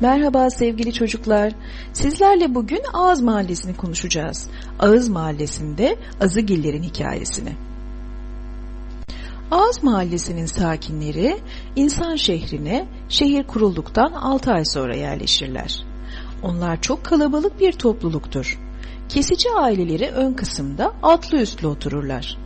Merhaba sevgili çocuklar. Sizlerle bugün Ağız Mahallesi'ni konuşacağız. Ağız Mahallesi'nde Azıgillerin hikayesini. Ağız Mahallesi'nin sakinleri insan şehrine şehir kurulduktan 6 ay sonra yerleşirler. Onlar çok kalabalık bir topluluktur. Kesici aileleri ön kısımda altlı üstlü otururlar.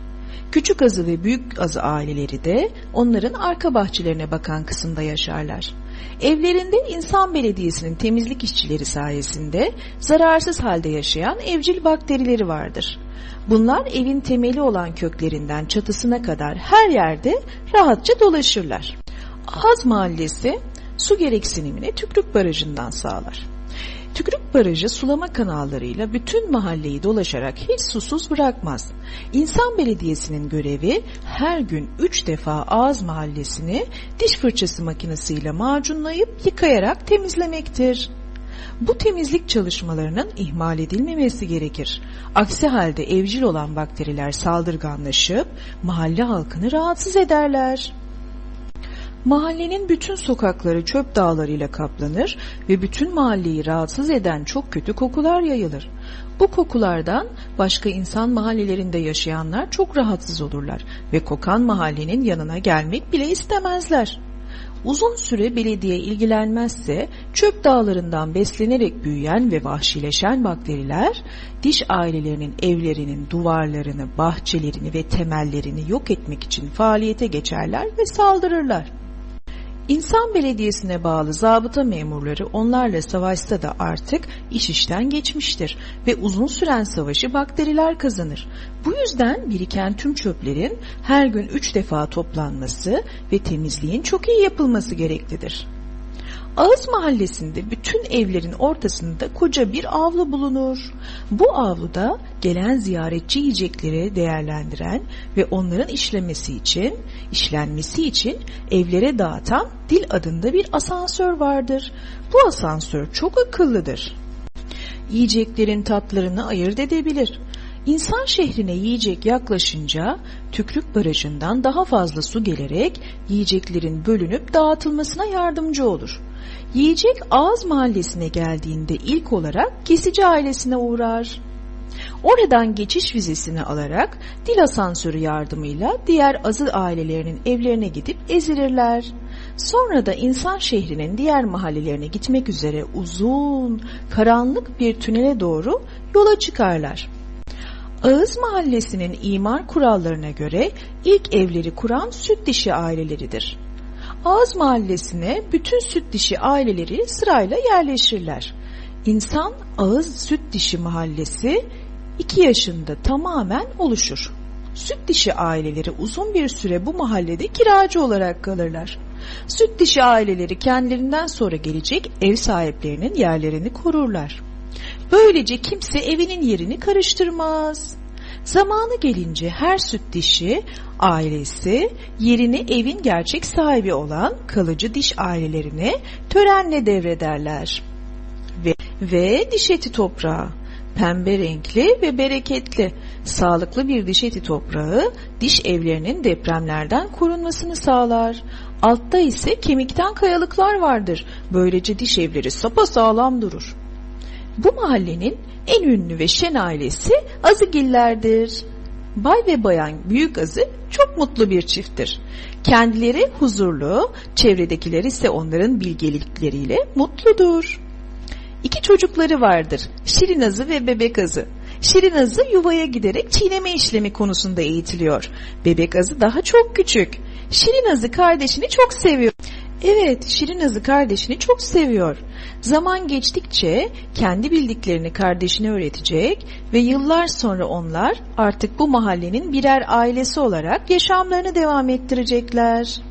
Küçük azı ve büyük azı aileleri de onların arka bahçelerine bakan kısımda yaşarlar. Evlerinde insan belediyesinin temizlik işçileri sayesinde zararsız halde yaşayan evcil bakterileri vardır. Bunlar evin temeli olan köklerinden çatısına kadar her yerde rahatça dolaşırlar. Haz Mahallesi su gereksinimini Tükrük Barajı'ndan sağlar. Tükrük Barajı sulama kanallarıyla bütün mahalleyi dolaşarak hiç susuz bırakmaz. İnsan Belediyesi'nin görevi her gün 3 defa Ağız Mahallesi'ni diş fırçası makinesiyle macunlayıp yıkayarak temizlemektir. Bu temizlik çalışmalarının ihmal edilmemesi gerekir. Aksi halde evcil olan bakteriler saldırganlaşıp mahalle halkını rahatsız ederler. Mahallenin bütün sokakları çöp dağlarıyla kaplanır ve bütün mahalleyi rahatsız eden çok kötü kokular yayılır. Bu kokulardan başka insan mahallelerinde yaşayanlar çok rahatsız olurlar ve kokan mahallenin yanına gelmek bile istemezler. Uzun süre belediye ilgilenmezse çöp dağlarından beslenerek büyüyen ve vahşileşen bakteriler diş ailelerinin evlerinin duvarlarını, bahçelerini ve temellerini yok etmek için faaliyete geçerler ve saldırırlar. İnsan belediyesine bağlı zabıta memurları onlarla savaşsa da artık iş işten geçmiştir ve uzun süren savaşı bakteriler kazanır. Bu yüzden biriken tüm çöplerin her gün üç defa toplanması ve temizliğin çok iyi yapılması gereklidir. Ağız mahallesinde bütün evlerin ortasında koca bir avlu bulunur. Bu avluda gelen ziyaretçi yiyecekleri değerlendiren ve onların işlemesi için, işlenmesi için evlere dağıtan dil adında bir asansör vardır. Bu asansör çok akıllıdır. Yiyeceklerin tatlarını ayırt edebilir. İnsan şehrine yiyecek yaklaşınca tükrük barajından daha fazla su gelerek yiyeceklerin bölünüp dağıtılmasına yardımcı olur. Yiyecek Ağız Mahallesi'ne geldiğinde ilk olarak kesici ailesine uğrar. Oradan geçiş vizesini alarak dil asansörü yardımıyla diğer azı ailelerinin evlerine gidip ezilirler. Sonra da insan şehrinin diğer mahallelerine gitmek üzere uzun, karanlık bir tünele doğru yola çıkarlar. Ağız Mahallesi'nin imar kurallarına göre ilk evleri kuran süt dişi aileleridir. Ağız Mahallesi'ne bütün süt dişi aileleri sırayla yerleşirler. İnsan Ağız Süt Dişi Mahallesi 2 yaşında tamamen oluşur. Süt dişi aileleri uzun bir süre bu mahallede kiracı olarak kalırlar. Süt dişi aileleri kendilerinden sonra gelecek ev sahiplerinin yerlerini korurlar. Böylece kimse evinin yerini karıştırmaz. Zamanı gelince her süt dişi ailesi yerini evin gerçek sahibi olan kalıcı diş ailelerine törenle devrederler. Ve, ve diş eti toprağı pembe renkli ve bereketli, sağlıklı bir diş eti toprağı diş evlerinin depremlerden korunmasını sağlar. Altta ise kemikten kayalıklar vardır. Böylece diş evleri sapasağlam durur. Bu mahallenin en ünlü ve şen ailesi Azıgillerdir. Bay ve bayan Büyük Azı çok mutlu bir çifttir. Kendileri huzurlu, çevredekiler ise onların bilgelikleriyle mutludur. İki çocukları vardır. Şirin Azı ve Bebek Azı. Şirin Azı yuvaya giderek çiğneme işlemi konusunda eğitiliyor. Bebek Azı daha çok küçük. Şirin Azı kardeşini çok seviyor. Evet, Şirin Azı kardeşini çok seviyor. Zaman geçtikçe kendi bildiklerini kardeşine öğretecek ve yıllar sonra onlar artık bu mahallenin birer ailesi olarak yaşamlarını devam ettirecekler.